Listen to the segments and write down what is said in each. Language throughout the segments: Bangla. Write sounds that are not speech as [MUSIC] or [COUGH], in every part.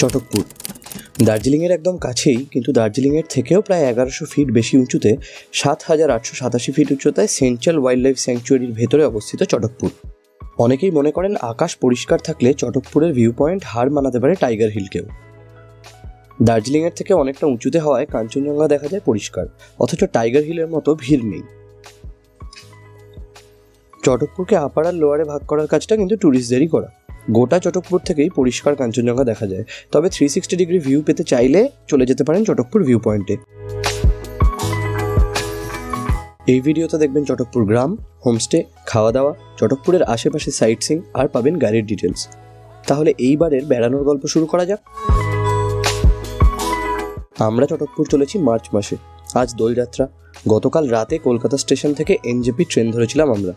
চটকপুর। দার্জিলিংয়ের একদম কাছেই, কিন্তু দার্জিলিংয়ের থেকেও প্রায় এগারোশো ফিট বেশি উঁচুতে সাত হাজার আটশো সাতাশি ফিট উচ্চতায় সেন্ট্রাল ওয়াইল্ড লাইফ স্যাংচুয়ারির ভেতরে অবস্থিত চটকপুর। অনেকেই মনে করেন আকাশ পরিষ্কার থাকলে চটকপুরের ভিউ পয়েন্ট হার মানাতে পারে টাইগার হিলকেও। দার্জিলিংয়ের থেকে অনেকটা উঁচুতে হওয়ায় কাঞ্চনজঙ্ঘা দেখা যায় পরিষ্কার, অথচ টাইগার হিলের মতো ভিড় নেই। চটকপুরকে আপার আর লোয়ারে ভাগ করার কাজটা কিন্তু ট্যুরিস্টদেরই করা। গোটা চটকপুর থেকেই পরিষ্কার কাঞ্চনজঙ্ঘা দেখা যায়। তবে থ্রি সিক্সটি ডিগ্রি ভিউ পেতে চাইলে চলে যেতে পারেন চটকপুর ভিউ পয়েন্টে এই ভিডিওতে দেখবেন চটকপুর গ্রাম হোমস্টে খাওয়া দাওয়া চটকপুরের আশেপাশে সাইট সিং আর পাবেন গাড়ির ডিটেলস তাহলে এইবারের বেড়ানোর গল্প শুরু করা যাক। আমরা চটকপুর চলেছি মার্চ মাসে। আজ দোলযাত্রা। গতকাল রাতে কলকাতা স্টেশন থেকে এনজেপি ট্রেন ধরেছিলাম আমরা।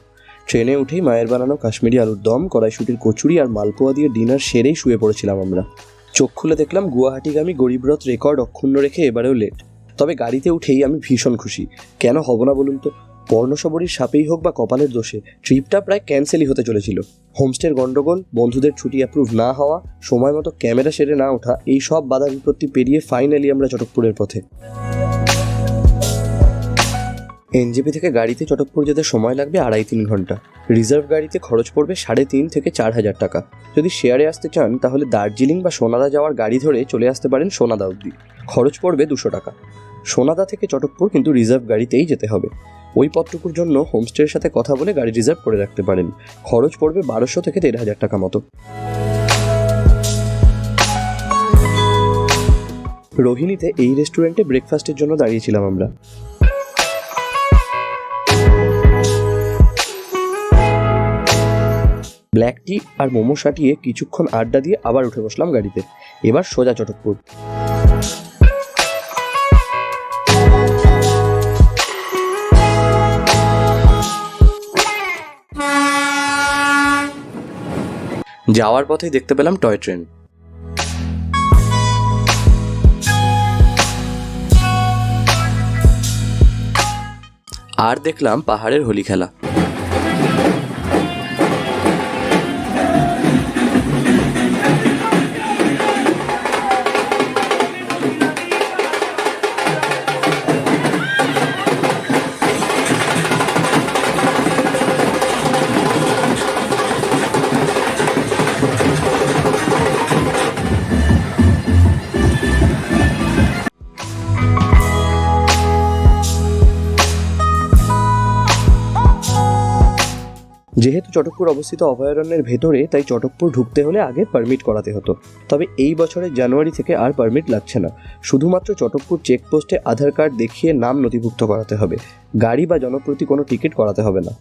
ট্রেনে উঠেই মায়ের বানানো কাশ্মীরি আলুর দম, কড়াইশুটির কচুরি আর মালপোয়া দিয়ে ডিনার সেরেই শুয়ে পড়েছিলাম আমরা। চোখ খুলে দেখলাম গুয়াহাটিগামী গরিবরথ রেকর্ড অক্ষুণ্ণ রেখে এবারেও লেট তবে গাড়িতে উঠেই আমি ভীষণ খুশি। কেন হব না বলুন তো? বর্ণসবরীর সাপেই হোক বা কপালের দোষে, ট্রিপটা প্রায় ক্যান্সেলই হতে চলেছিল। হোমস্টের গণ্ডগোল, বন্ধুদের ছুটি অ্যাপ্রুভ না হওয়া, সময় মতো ক্যামেরা সেরে না ওঠা, এই সব বাধা বিপত্তি পেরিয়ে ফাইনালি আমরা চটকপুরের পথে। এনজেপি থেকে গাড়িতে চটকপুর যেতে সময় লাগবে আড়াই তিন ঘণ্টা। রিজার্ভ গাড়িতে খরচ পড়বে সাড়ে তিন থেকে চার হাজার টাকা। যদি শেয়ারে আসতে চান, তাহলে দার্জিলিং বা সোনাদা যাওয়ার গাড়ি ধরে চলে আসতে পারেন সোনাদা অবধি। খরচ পড়বে দুশো টাকা। সোনাদা থেকে চটকপুর কিন্তু রিজার্ভ গাড়িতেই যেতে হবে। ওই পথটুকুর জন্য হোমস্টের সাথে কথা বলে গাড়ি রিজার্ভ করে রাখতে পারেন। খরচ পড়বে বারোশো থেকে দেড় হাজার টাকা মতো। রোহিণীতে এই রেস্টুরেন্টে ব্রেকফাস্টের জন্য দাঁড়িয়েছিলাম আমরা। ব্ল্যাক টি আর মোমো সাটিয়ে কিছুক্ষণ আড্ডা দিয়ে আবার উঠে বসলাম গাড়িতে। এবার সোজা চটকপুর। যাওয়ার পথেই দেখতে পেলাম টয় ট্রেন। আর দেখলাম পাহাড়ের হোলি খেলা। চটকপুর অবস্থিত অভয়ারণ্যের ভেতরে, তাই চটকপুর ঢুকতে হলে আগে পারমিট করাতে হতো। তবে এই বছরের জানুয়ারি থেকে আর পারমিট লাগছে না। শুধুমাত্র চটকপুর চেকপোস্টে আধার কার্ড দেখিয়ে নাম নথিভুক্ত করাতে হবে। গাড়ি বা জনপ্রতি কোনো টিকিট করাতে হবে না।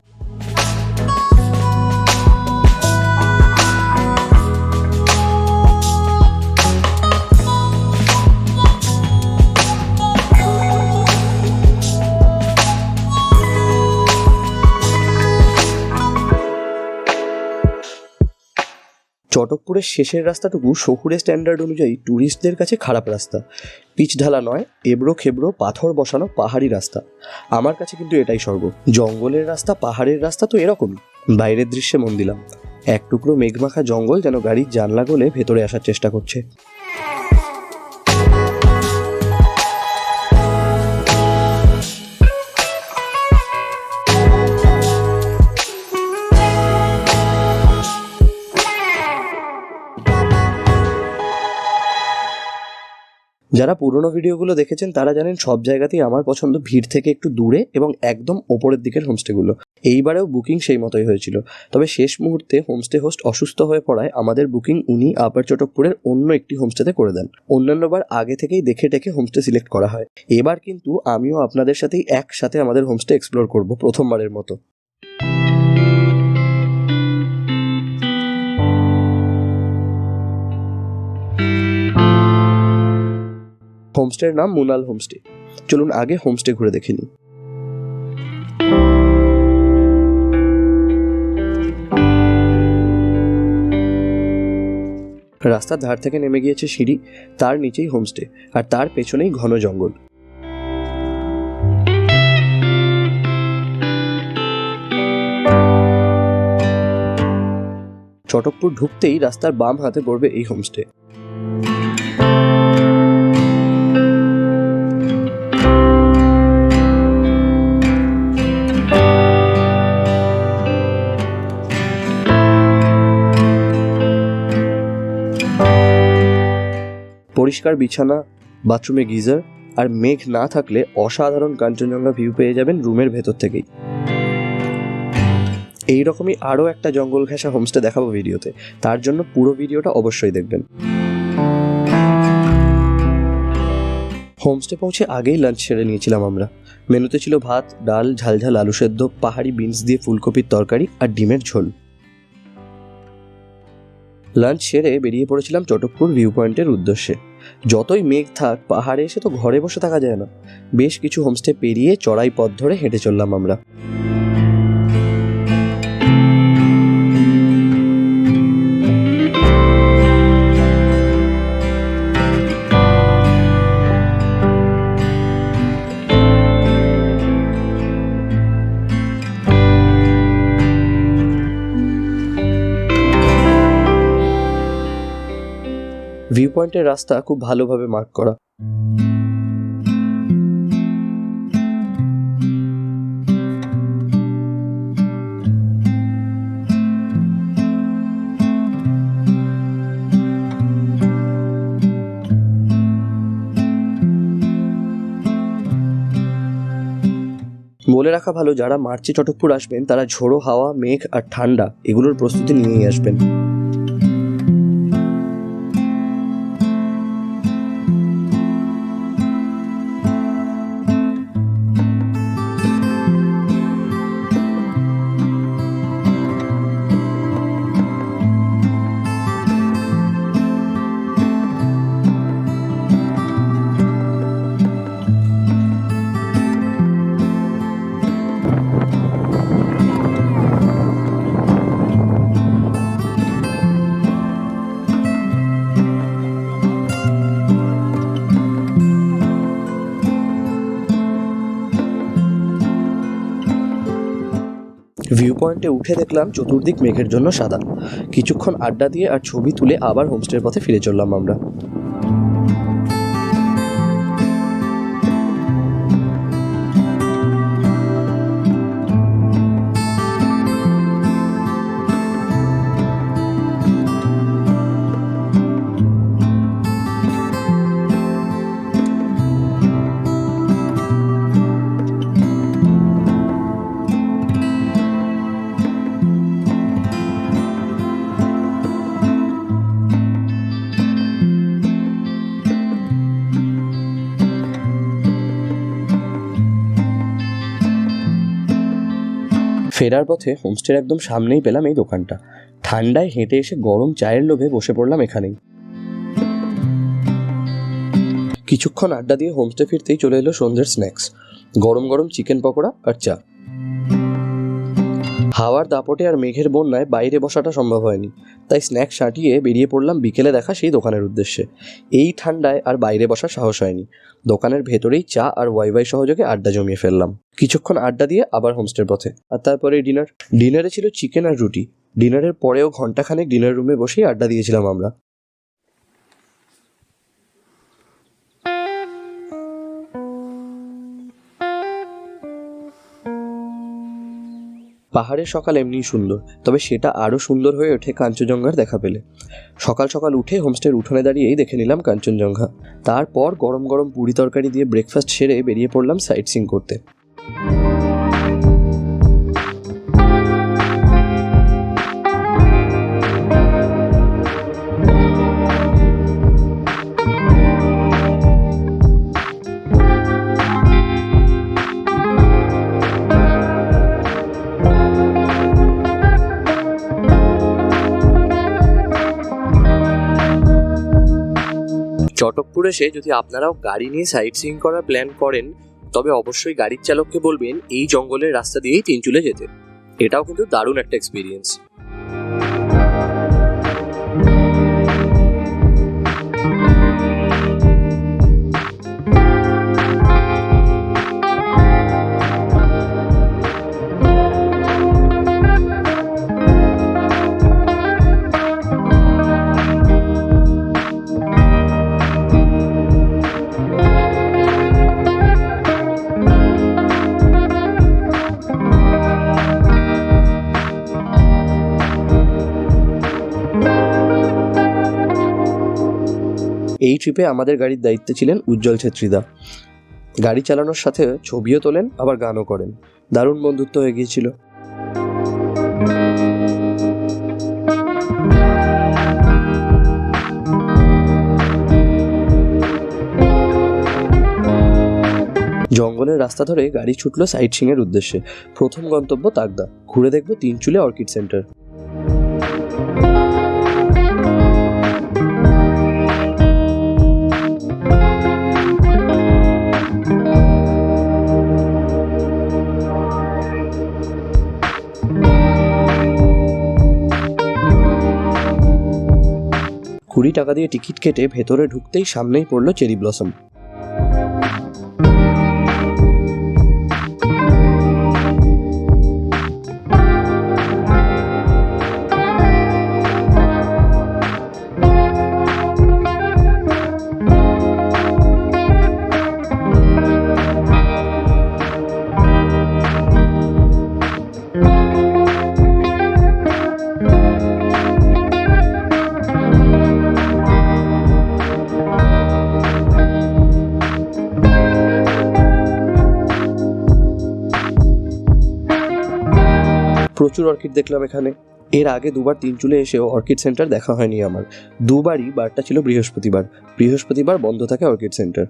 চটকপুরের শেষের রাস্তাটুকু শহুরে স্ট্যান্ডার্ড অনুযায়ী ট্যুরিস্টদের কাছে খারাপ রাস্তা। পিচ ঢালা নয়, এবড়ো খেবড়ো পাথর বসানো পাহাড়ি রাস্তা। আমার কাছে কিন্তু এটাই স্বর্গ। জঙ্গলের রাস্তা, পাহাড়ের রাস্তা তো এরকমই। বাইরের দৃশ্যে মন দিলাম। এক টুকরো মেঘমাখা জঙ্গল যেন গাড়ির জানলা গলে ভেতরে আসার চেষ্টা করছে। যারা পুরনো ভিডিওগুলো দেখেছেন, তারা জানেন সব জায়গাতেই আমার পছন্দ ভিড় থেকে একটু দূরে এবং একদম ওপরের দিকের হোমস্টেগুলো। এইবারেও বুকিং সেই মতোই হয়েছিল। তবে শেষ মুহূর্তে হোমস্টে হোস্ট অসুস্থ হয়ে পড়ায় আমাদের বুকিং উনি আপার চটকপুরের অন্য একটি হোমস্টেতে করে দেন। অন্যান্যবার আগে থেকেই দেখে টেকে হোমস্টে সিলেক্ট করা হয়। এবার কিন্তু আমিও আপনাদের সাথেই একসাথে আমাদের হোমস্টে এক্সপ্লোর করব প্রথমবারের মতো। হোমস্টের নাম মুনাল হোমস্টে। চলুন আগে হোমস্টে ঘুরে দেখে নিই। রাস্তার ধার থেকে নেমে গিয়েছে সিঁড়ি, তার নিচেই হোমস্টে, আর তার পেছনেই ঘন জঙ্গল। চটকপুর ঢুকতেই রাস্তার বাম হাতে পড়বে এই হোমস্টে। পরিষ্কার বিছানা, বাথরুমে গিজার আর মেঘ না থাকলে অসাধারণ কাঞ্চনজঙ্ঘা ভিউ পেয়ে যাবেন রুমের ভেতর থেকেই। এই রকমই আরও একটা জঙ্গল ঘেঁষা হোমস্টে দেখাবো ভিডিওতে। তার জন্য পুরো ভিডিওটা অবশ্যই দেখবেন। হোমস্টে পৌঁছে আগেই লাঞ্চ সেরে নিয়েছিলাম আমরা। মেনুতে ছিল ভাত, ডাল ঝালঝাল আলু সেদ্ধ, পাহাড়ি বিনস দিয়ে ফুলকপির তরকারি আর ডিমের ঝোল। লাঞ্চ সেরে বেরিয়ে পড়েছিলাম চটকপুর ভিউ পয়েন্টের উদ্দেশ্যে। যতই মেঘ থাক, পাহাড়ে এসে তো ঘরে বসে থাকা যায় না। বেশ কিছু হোমস্টে পেরিয়ে চড়াই পথ ধরে হেঁটে চললাম আমরা। পয়েন্টের রাস্তা খুব ভালোভাবে মার্ক করা। বলে রাখা ভালো, যারা মার্চে চটকপুর আসবেন, তারা ঝোড়ো হাওয়া, মেঘ আর ঠান্ডা, এগুলোর প্রস্তুতি নিয়েই আসবেন। উঠে দেখলাম চতুর্দিক মেঘের জন্য সাদা। কিছুক্ষণ আড্ডা দিয়ে আর ছবি তুলে আবার হোমস্টের পথে ফিরে চললাম আমরা। ফেরার পথে হোমস্টের একদম সামনেই পেলাম এই দোকানটা। ঠান্ডায় হেঁটে এসে গরম চায়ের লোভে বসে পড়লাম এখানেই। কিছুক্ষণ আড্ডা দিয়ে হোমস্টে ফিরতেই চলে এলো সন্ধ্যের স্ন্যাক্স। গরম গরম চিকেন পকোড়া আর চা। হাওয়ার দাপটে আর মেঘের বন্যায় বাইরে বসাটা সম্ভব হয়নি। তাই স্ন্যাক সাঁটিয়ে বেরিয়ে পড়লাম বিকেলে দেখা সেই দোকানের উদ্দেশ্যে। এই ঠান্ডায় আর বাইরে বসার সাহস হয়নি। দোকানের ভেতরেই চা আর ওয়াইফাই সহযোগে আড্ডা জমিয়ে ফেললাম। কিছুক্ষণ আড্ডা দিয়ে আবার হোমস্টের পথে। আর তারপরে ডিনার। ডিনারে ছিল চিকেন আর রুটি। ডিনারের পরেও ঘন্টাখানেক ডিনার রুমে বসেই আড্ডা দিয়েছিলাম আমরা। পাহাড়ের সকাল এমনিই সুন্দর, তবে সেটা আরও সুন্দর হয়ে ওঠে কাঞ্চনজঙ্ঘার দেখা পেলে। সকাল সকাল উঠে হোমস্টের উঠোনে দাঁড়িয়েই দেখে নিলাম কাঞ্চনজঙ্ঘা। তারপর গরম গরম পুরি তরকারি দিয়ে ব্রেকফাস্ট সেরে বেরিয়ে পড়লাম সাইট সিং করতে। চটকপুর এসে যদি আপনারাও গাড়ি নিয়ে সাইট সিং করার প্ল্যান করেন, তবে অবশ্যই গাড়ির চালককে বলবেন, এই জঙ্গলের রাস্তা দিয়েই তিনচুলে যেতে। এটাও কিন্তু দারুণ একটা এক্সপিরিয়েন্স এই ট্রিপে আমাদের গাড়ির দায়িত্বে ছিলেন উজ্জ্বল ছেত্রীদা। গাড়ি চালানোর সাথে ছবিও তোলেন, আবার গানও করেন। দারুণ বন্ধুত্ব হয়ে গিয়েছিল। জঙ্গলের রাস্তা ধরে গাড়ি ছুটলো সাইট সিং এর উদ্দেশ্যে। প্রথম গন্তব্য তাকদা ঘুরে দেখব তিনচুলে অর্কিড সেন্টার। কুড়ি টাকা দিয়ে টিকিট কেটে ভেতরে ঢুকতেই সামনেই পড়ল চেরি ব্লসম। প্রচুর অর্কিড দেখলাম এখানে। এর আগে দুবার তিন চুলে এসেও অর্কিড সেন্টার দেখা হয়নি আমার। দুবারই বারটা ছিল বৃহস্পতিবার। বৃহস্পতিবার বন্ধ থাকে অর্কিড সেন্টার।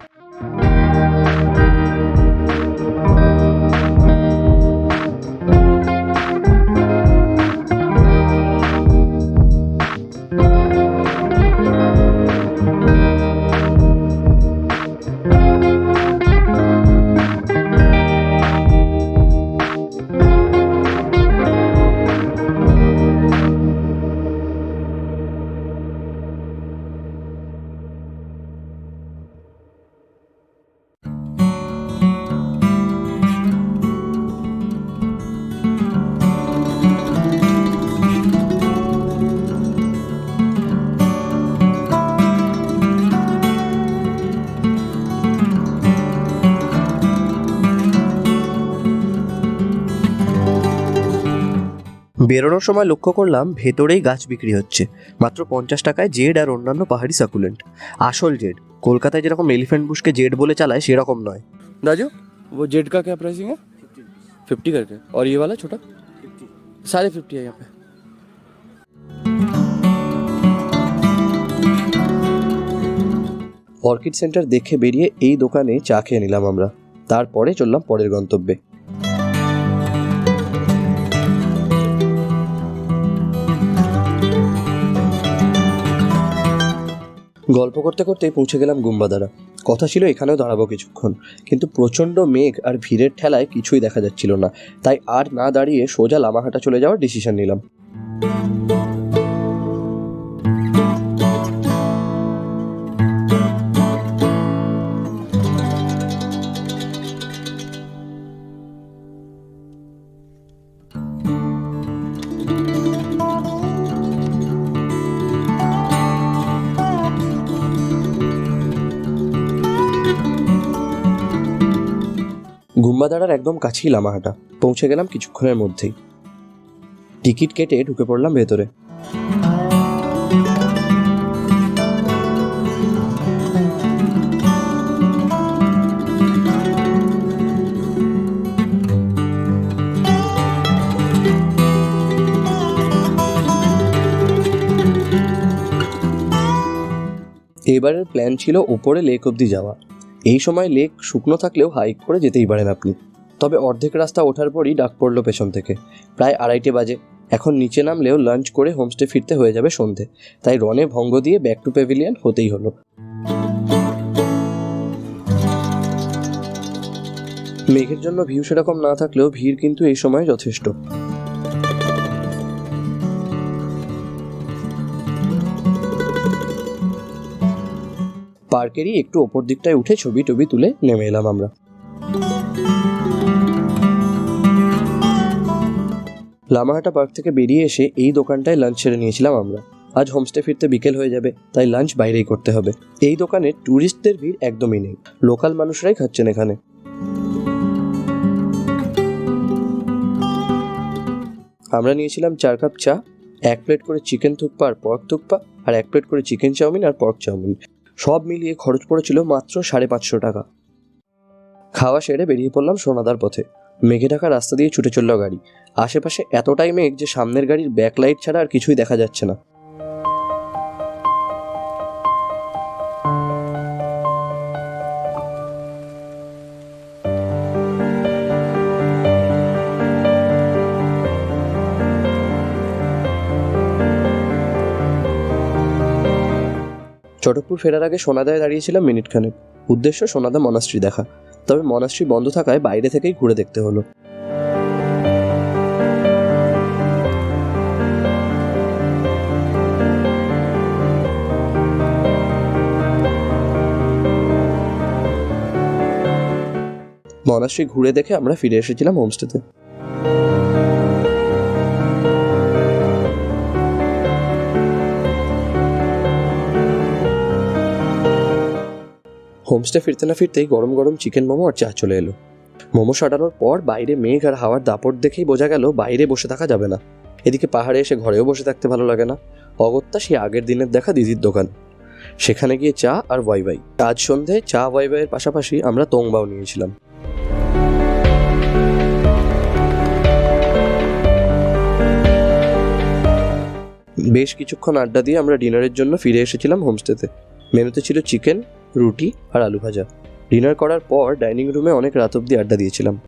বেরোনোর সময় লক্ষ্য করলাম ভেতরেই গাছ বিক্রি হচ্ছে মাত্র পঞ্চাশ টাকায় জেড আর অন্যান্য পাহাড়ি সাকুলেন্ট আসল জেড কলকাতায় যেরকম এলিফ্যান্ট বুশকে জেড বলে চালায় সেরকম নয় दाजू वो जेड का क्या प्राइसिंग है फिफ्टी करके और ये वाला छोटा सारे फिफ्टी है यहाँ पे অর্কিড সেন্টার দেখে বেরিয়ে এই দোকানে চা খেয়ে নিলাম আমরা তারপরে চললাম পরের গন্তব্যে গল্প করতে করতে পৌঁছে গেলাম গুম্বাদারা। কথা ছিল এখানেও দাঁড়াবো কিছুক্ষণ। কিন্তু প্রচণ্ড মেঘ আর ভিড়ের ঠেলায় কিছুই দেখা যাচ্ছিল না। তাই আর না দাঁড়িয়ে সোজা লামাহাটা চলে যাওয়ার ডিসিশন নিলাম। গুম্বাদাড়ার একদম কাছেই লামাহাটা। পৌঁছে গেলাম কিছুক্ষণের মধ্যেই। টিকিট কেটে ঢুকে পড়লাম ভেতরে। এবারের প্ল্যান ছিল ওপরে লেক অবধি যাওয়া। এই সময় লেক শুকনো থাকলেও হাইক করে যেতেই পারেন আপনি। তবে অর্ধেক রাস্তা ওঠার পরই ডাক পড়ল পেছন থেকে। প্রায় আড়াইটে বাজে। এখন নিচে নামলেও লাঞ্চ করে হোমস্টে ফিরতে হয়ে যাবে সন্ধে। তাই রনে ভঙ্গ দিয়ে ব্যাক টু প্যাভিলিয়ন হতেই হলো। মেঘের জন্য ভিউ সেরকম না থাকলেও ভিড় কিন্তু এই সময় যথেষ্ট। পার্কেরই একটু ওপর দিকটায় উঠে ছবি টবি তুলে নেমে এলাম আমরা। লামাহাটা পার্ক থেকে বেরিয়ে এসে এই দোকানটায় লাঞ্চ সেরে নিয়েছিলাম আমরা। আজ হোমস্টে ফিরতে বিকেল হয়ে যাবে, তাই লাঞ্চ বাইরেই করতে হবে। এই দোকানে ট্যুরিস্টদের ভিড় একদমই নেই লোকাল মানুষরাই খাচ্ছেন এখানে। আমরা নিয়েছিলাম চার কাপ চা, এক প্লেট করে চিকেন থুকপা আর পর্ক থুকপা আর এক প্লেট করে চিকেন চাউমিন আর পর্ক চাউমিন। সব মিলিয়ে খরচ পড়েছিল মাত্র সাড়ে পাঁচশো টাকা। খাওয়া সেরে বেরিয়ে পড়লাম সোনাদার পথে। মেঘে ঢাকা রাস্তা দিয়ে ছুটে চলল গাড়ি। আশেপাশে এতটাই মেঘ যে সামনের গাড়ির ব্যাকলাইট ছাড়া আর কিছুই দেখা যাচ্ছে না। চটকপুর ফেরার আগে সোনাদায় দাঁড়িয়েছিলাম মিনিট খানেক উদ্দেশ্য সোনাদা মনাস্ট্রি দেখা। তবে মনাস্ট্রি বন্ধ থাকায় বাইরে থেকেই ঘুরে দেখতে হলো। মনাস্ট্রি ঘুরে দেখে আমরা ফিরে এসেছিলাম হোমস্টেতে। হোমস্টে ফিরতে না ফিরতেই গরম গরম চিকেন মোমো আর চা চলে এলো। মোমো সাটানোর পর বাইরে মেঘ আর হাওয়ার দাপট দেখেই বোঝা গেল বাইরে বসে থাকা যাবে না। এদিকে পাহাড়ে এসে ঘরেও বসে থাকতে ভালো লাগে না। অগত্যা সেই আগের দিনের দেখা দিদির দোকান। সেখানে গিয়ে চা আর ওয়াই ওয়াইবাই আজ সন্ধে চা ওয়াই ওয়াইবাইয়ের পাশাপাশি আমরা তোংবাও নিয়েছিলাম। বেশ কিছুক্ষণ আড্ডা দিয়ে আমরা ডিনারের জন্য ফিরে এসেছিলাম হোমস্টেতে। মেনুতে ছিল চিকেন রুটি আর আলু ভাজা। ডিনার করার পর ডাইনিং রুমে অনেক রাত অবধি আড্ডা দিয়েছিলাম।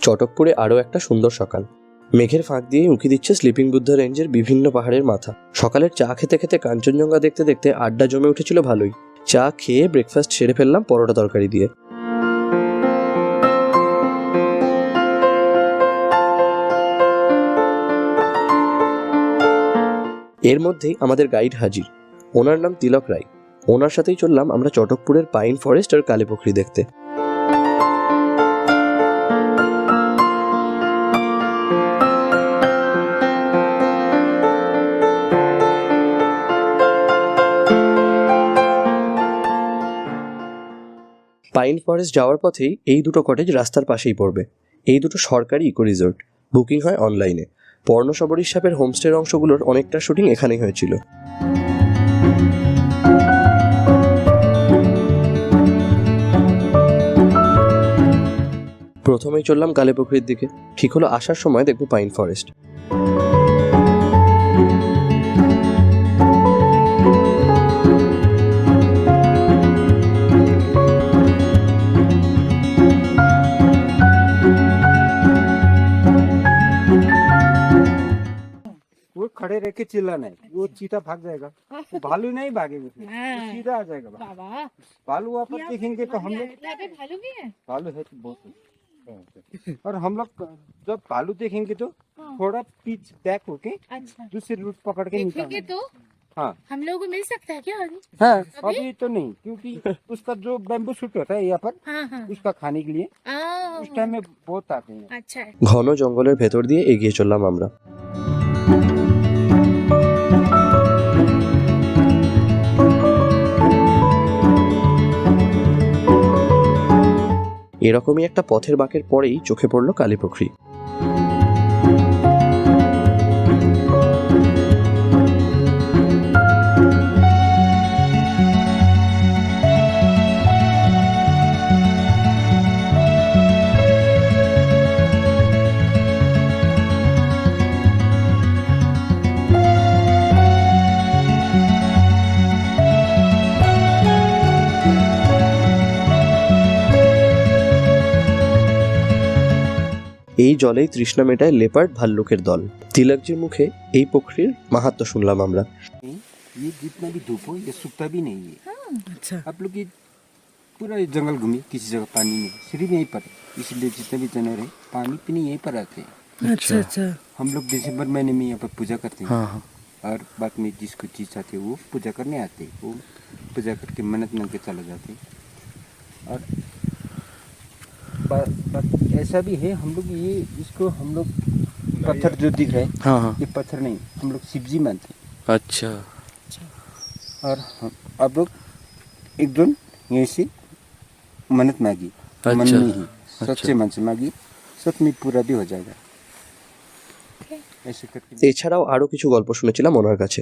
চটকপুরে আরও একটা সুন্দর সকাল। মেঘের ফাঁক দিয়ে উঁকি দিচ্ছে স্লিপিং বুদ্ধ রেঞ্জের বিভিন্ন পাহাড়ের মাথা। সকালের চা খেতে খেতে কাঞ্চনজঙ্ঘা দেখতে দেখতে আড্ডা জমে উঠেছিল ভালোই। চা খেয়ে ব্রেকফাস্ট সেরে ফেললাম পরোটা তরকারি দিয়ে। এর মধ্যেই আমাদের গাইড হাজির। ওনার নাম তিলক রায়। ওনার সাথেই চললাম আমরা চটকপুরের পাইন ফরেস্ট আর কালীপুখরি দেখতে। পাইন ফরেস্ট যাওয়ার পথেই এই দুটো কটেজ রাস্তার পাশেই পড়বে। এই দুটো সরকারি ইকো রিসোর্ট। বুকিং হয় অনলাইনে। পর্ণসবরীর সাপের হোমস্টের অংশগুলোর অনেকটা শুটিং এখানেই হয়েছিল। প্রথমেই চললাম কালীপুকুরির দিকে। ঠিক হলো আসার সময় দেখব পাইন ফরেস্ট। खड़े रह के चिल्लाना है वो चीता भाग जाएगा वो [LAUGHS] भालू नहीं भागेगा फिर, वो सीधा आ जाएगा बाहर। बाबा भालू वहाँ पर देखेंगे तो हम लोग यहाँ पे भालू भी है भालू है तो बहुत है। और हम लोग जब भालू देखेंगे तो थोड़ा पीछ बैक होके अच्छा दूसरी रूट पकड़ के देखेंगे निकलेंगे तो हाँ हम लोगों को मिल सकता है क्या अभी हाँ अभी? अभी तो नहीं क्योंकि उसका जो बैम्बू शूट होता है यहाँ पर हाँ हाँ उसका खाने के लिए आ, उस टाइम में बहुत आते हैं अच्छा है ঘন জঙ্গলের ভেতর দিয়ে এগিয়ে চললাম আমরা এরকমই একটা পথের বাঁকের পরেই চোখে পড়ল কালীপুখরি। এই জলেই তৃষ্ণা মেটায় লেপার্ড ভাল্লুকের দল তিলকজির মুখে এই পুকুরির মাহাত্ম শুনলাম আমরা ये जितना भी धूप हो ये सूखता भी नहीं है अच्छा आप लोग ये पूरा ये जंगल घूमे किसी जगह पानी में सिर्फ यहीं पर इसलिए जितने भी जानवर है पानी पीने यहीं पर आते हैं अच्छा अच्छा हम लोग दिसंबर महीने में यहाँ पर पूजा करते हैं हाँ हाँ और बाद में जिसको चीज चाहते हैं वो पूजा करने आते हैं वो पूजा करके मन्नत मांग के चले जाते हैं और बा- बात ऐसा भी है हम लोग ये इसको हम लोग पत्थर जो दिख रहा है हाँ हाँ ये पत्थर नहीं हम लोग शिवजी मानते हैं अच्छा और हम- आप लोग एक दिन यहीं से मन्नत मांगी मन अच्छा। में ही सच्चे मन से मांगी सब में पूरा भी हो जाएगा ऐसे करके এছাড়াও আরও কিছু গল্প শুনেছিলাম ওনার কাছে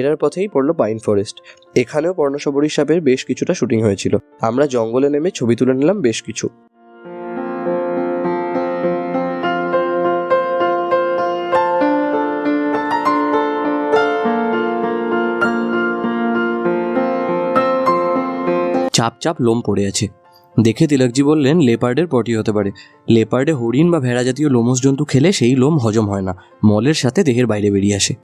ফেরার পথেই পড়ল পাইন ফরেস্ট। এখানেও পর্ণসবরী সাপের বেশ কিছুটা শুটিং হয়েছিল। আমরা জঙ্গলে নেমে ছবি তুলে নিলাম বেশ কিছু। চাপ চাপ লোম পড়ে আছে। দেখে তিলকজি বললেন, লেপার্ডের পটি হতে পারে। লেপার্ডে হরিণ বা ভেড়া জাতীয় লোমস জন্তু খেলে সেই লোম হজম হয় না। মলের সাথে দেহের বাইরে বেরিয়ে আসে।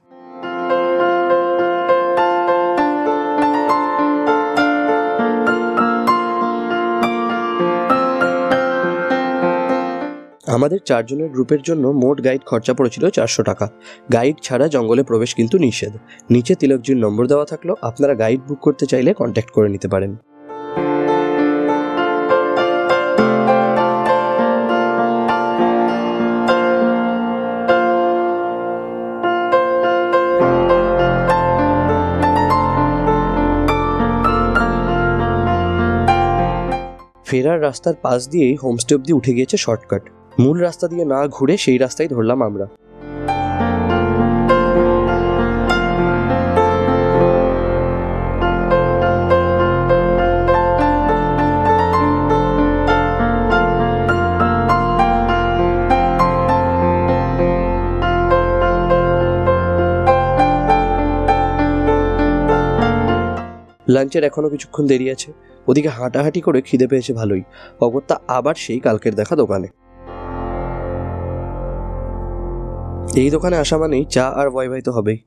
আমাদের চারজনের গ্রুপের জন্য মোট গাইড খরচা পড়েছিল চারশো টাকা। গাইড ছাড়া জঙ্গলে প্রবেশ কিন্তু নিষেধ। নিচে তিলকজির নম্বর দেওয়া থাকল, আপনারা গাইড বুক করতে চাইলে কন্ট্যাক্ট করে নিতে পারেন। ফেরার রাস্তার পাশ দিয়েই হোমস্টে অব্দি উঠে গিয়েছে শর্টকাট মূল রাস্তা দিয়ে না ঘুরে সেই রাস্তায় ধরলাম আমরা। লাঞ্চের এখনও কিছুক্ষণ দেরি আছে। ওদিকে হাঁটাহাঁটি করে খিদে পেয়েছে ভালোই। অগত্যা আবার সেই কালকের দেখা দোকানে। এই দোকানে আসা মানেই চা আর ভাই তো হবেই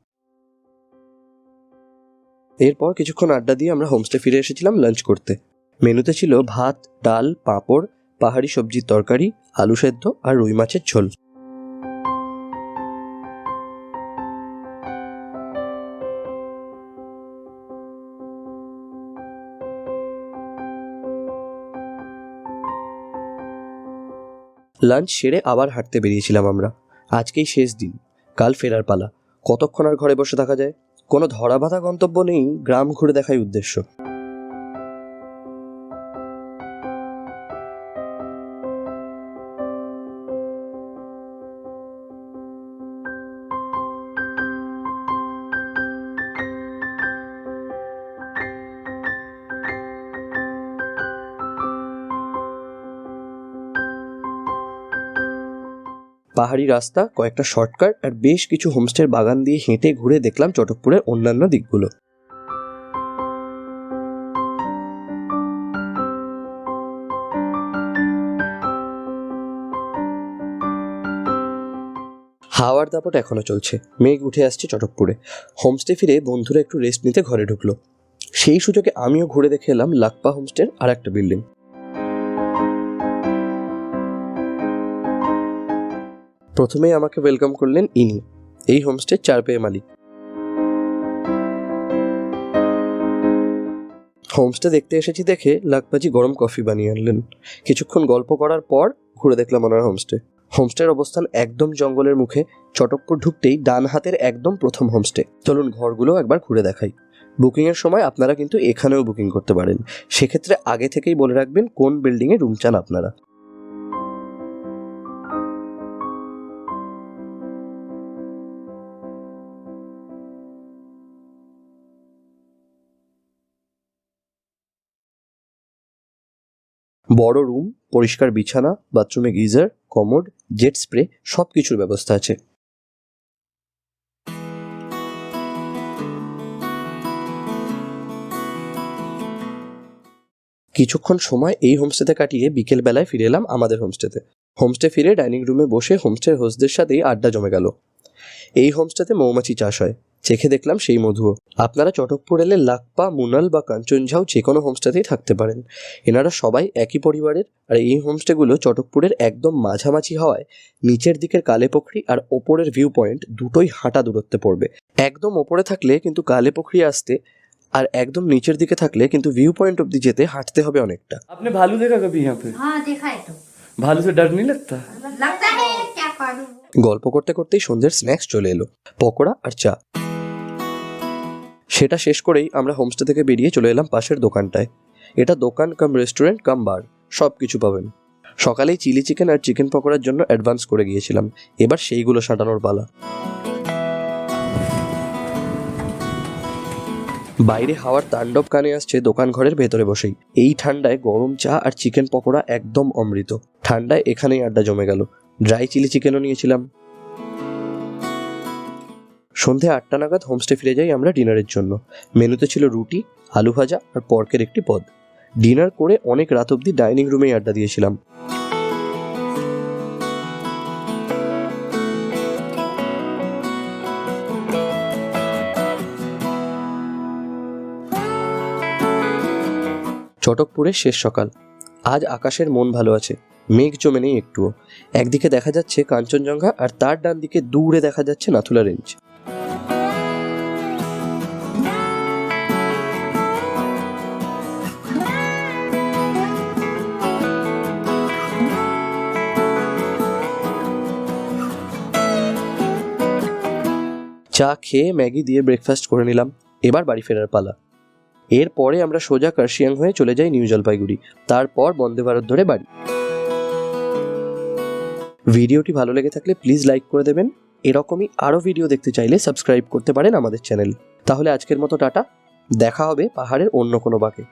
এরপর কিছুক্ষণ আড্ডা দিয়ে আমরা হোমস্টে ফিরে এসেছিলাম লাঞ্চ করতে। মেনুতে ছিল ভাত, ডাল, পাঁপড়, পাহাড়ি সবজির তরকারি, আলু সেদ্ধ আর রুই মাছের ঝোল। লাঞ্চ সেরে আবার হাঁটতে বেরিয়েছিলাম আমরা। আজকেই শেষ দিন। কাল ফেরার পালা। কতক্ষণ আর ঘরে বসে থাকা যায়? কোনো ধরা বাঁধা গন্তব্য নেই, গ্রাম ঘুরে দেখাই উদ্দেশ্য। পাহাড়ি রাস্তা, কয়েকটা শর্টকাট আর বেশ কিছু হোমস্টের বাগান দিয়ে হেঁটে ঘুরে দেখলাম চটকপুরের অন্যান্য দিকগুলো। হাওয়ার দাপট এখনও চলছে। মেঘ উঠে আসছে চটকপুরে। হোমস্টে ফিরে বন্ধুরা একটু রেস্ট নিতে ঘরে ঢুকলো। সেই সুযোগে আমিও ঘুরে দেখে এলাম লাকপা হোমস্টের আর একটা বিল্ডিং প্রথমেই আমাকে ওয়েলকাম করলেন ইনি। এই হোমস্টের চার পেয়ে মালিক। হোমস্টে দেখতে এসেছি দেখে লাকবাজি গরম কফি বানিয়ে আনলেন। কিছুক্ষণ গল্প করার পর ঘুরে দেখলাম ওনার হোমস্টে হোমস্টের অবস্থান একদম জঙ্গলের মুখে, চটকপুর ঢুকতেই ডান হাতের একদম প্রথম হোমস্টে চলুন ঘরগুলো একবার ঘুরে দেখাই। বুকিংয়ের সময় আপনারা কিন্তু এখানেও বুকিং করতে পারেন। সেক্ষেত্রে আগে থেকেই বলে রাখবেন কোন বিল্ডিংয়ে রুম চান আপনারা। বড় রুম, পরিষ্কার বিছানা, বাথরুমে গিজার, কমোড, জেট স্প্রে সব কিছুর ব্যবস্থা আছে। কিছুক্ষণ সময় এই হোমস্টেতে কাটিয়ে বিকেল বেলায় ফিরে এলাম আমাদের হোমস্টেতে। হোমস্টে ফিরে ডাইনিং রুমে বসে হোমস্টের হোস্টদের সাথেই আড্ডা জমে গেল। এই হোমস্টেতে মৌমাছি চাষ হয় চেখে দেখলাম সেই মধুও আপনারা চটকপুর এলে লাকপা মুনাল বা কাঞ্চনঝাও যে কোনো হোমস্টেতেই থাকতে পারেন এনারা সবাই একই পরিবারের আর এই হোমস্টেগুলো চটকপুরের একদম মাঝামাঝি হওয়ায় নিচের দিকের কালেপোখরি আর ওপরের ভিউ পয়েন্ট দুটোই হাঁটা দূরত্বে পড়বে একদম ওপরে থাকলে কিন্তু কালেপোখরি আসতে আর একদম নিচের দিকে থাকলে কিন্তু ভিউ পয়েন্ট অব্দি যেতে হাঁটতে হবে অনেকটা आपने भालू देखा कभी यहाँ पे हाँ देखा है तो भालू से डर नहीं लगता लगता है क्या करूँ গল্প করতে করতেই সন্ধ্যের স্ন্যাক্স চলে এলো, পকোড়া আর চা। সেটা শেষ করেই আমরা হোমস্টে থেকে বেরিয়ে চলে এলাম পাশের দোকানটায়। এটা দোকান কাম রেস্টুরেন্ট কাম বার সব কিছু পাবেন। সকালেই চিলি চিকেন আর চিকেন পকোড়ার জন্য অ্যাডভান্স করে গিয়েছিলাম। এবার সেইগুলো সাঁটানোর পালা। বাইরে হাওয়ার তাণ্ডব কানে আসছে দোকান ঘরের ভেতরে বসেই। এই ঠান্ডায় গরম চা আর চিকেন পকোড়া একদম অমৃত। ঠান্ডায় এখানেই আড্ডা জমে গেল। ড্রাই চিলি চিকেনও নিয়েছিলাম। সন্ধে আটটা নাগাদ হোমস্টে ফিরে যাই আমরা ডিনারের জন্য। মেনুতে ছিল রুটি, আলু ভাজা আর পর্কের একটি পদ। ডিনার করে অনেক রাত অবধি ডাইনিং রুমেই আড্ডা দিয়েছিলাম। চটকপুরের শেষ সকাল। আজ আকাশের মন ভালো আছে। মেঘ জমে নেই একটুও। একদিকে দেখা যাচ্ছে কাঞ্চনজঙ্ঘা আর তার ডান দিকে দূরে দেখা যাচ্ছে নাথুলা রেঞ্জ। চা খেয়ে ম্যাগি দিয়ে ব্রেকফাস্ট করে নিলাম। এবার বাড়ি ফেরার পালা। এরপরে আমরা সোজা কার্শিয়াং হয়ে চলে যাই নিউ জলপাইগুড়ি। তারপর বন্দে ভারত ধরে বাড়ি। ভিডিওটি ভালো লেগে থাকলে প্লিজ লাইক করে দেবেন। এরকমই আরও ভিডিও দেখতে চাইলে সাবস্ক্রাইব করতে পারেন আমাদের চ্যানেল তাহলে আজকের মতো টাটা। দেখা হবে পাহাড়ের অন্য কোনো বাঁকে।